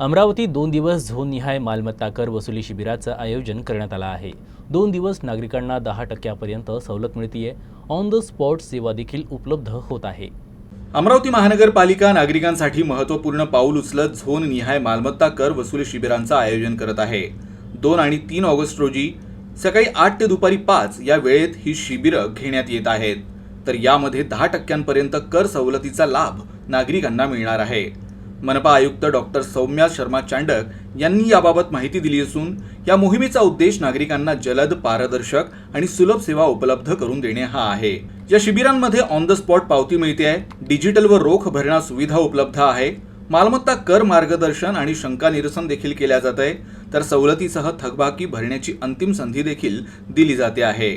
अमरावती दोन दिवस झोननिहाय मालमत्ता कर वसुली शिबिराचं आयोजन करण्यात आलं आहे. दोन दिवस नागरिकांना दहा टक्क्यापर्यंत सवलत मिळतीये. ऑन द स्पॉट सेवा देखील उपलब्ध होत आहे. अमरावती महानगरपालिका नागरिकांसाठी महत्त्वपूर्ण पाऊल उचलत झोन निहाय मालमत्ता कर वसुली शिबिरांचं आयोजन करत आहे. दोन आणि तीन ऑगस्ट रोजी सकाळी आठ ते दुपारी पाच या वेळेत ही शिबिरं घेण्यात येत आहेत. तर यामध्ये दहा टक्क्यांपर्यंत कर सवलतीचा लाभ नागरिकांना मिळणार आहे. मनपा आयुक्त डॉक्टर सौम्या शर्मा चांडक यांनी याबाबत माहिती दिली असून या मोहिमेचा उद्देश नागरिकांना जलद पारदर्शक आणि सुलभ सेवा उपलब्ध करून देणे हा आहे. या शिबिरांमध्ये ऑन द स्पॉट पावती मिळते आहे डिजिटल व रोख भरणा सुविधा उपलब्ध आहे मालमत्ता कर मार्गदर्शन आणि शंका निरसन देखील केल्या जात आहे तर सवलतीसह थकबाकी भरण्याची अंतिम संधी देखील दिली जाते आहे.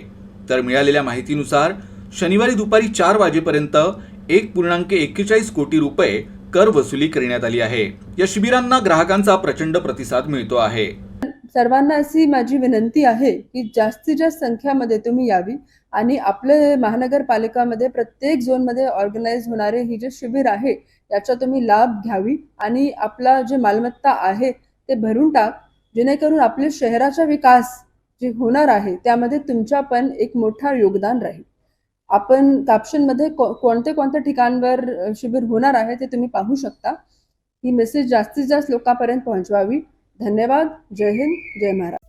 तर मिळालेल्या माहितीनुसार शनिवारी दुपारी चार वाजेपर्यंत एक पूर्णांक एक्केचाळीस कोटी रुपये कर वसुली करण्यात आली आहे. या शिबिरांना ग्राहकांचा प्रचंड प्रतिसाद मिळतो आहे. सर्वांना अशी माझी विनंती आहे की जास्तीत जास्त संख्यामध्ये तुम्ही यावी आणि आपले महानगरपालिकामध्ये प्रत्येक झोनमध्ये ऑर्गनाईज होणारे ही जे शिबिर आहे याचा तुम्ही लाभ घ्यावी आणि आपला जे मालमत्ता आहे ते भरून टाक. जेणेकरून आपले शहराचा विकास जे होणार आहे त्यामध्ये तुमचा पण एक मोठा योगदान राहील. आपण कापशनमध्ये कोणते कोणत्या ठिकाणवर शिबिर होणार आहे ते तुम्ही पाहू शकता. ही मेसेज जास्तीत जास्त लोकांपर्यंत पोहोचवावी. धन्यवाद. जय हिंद. जय महाराज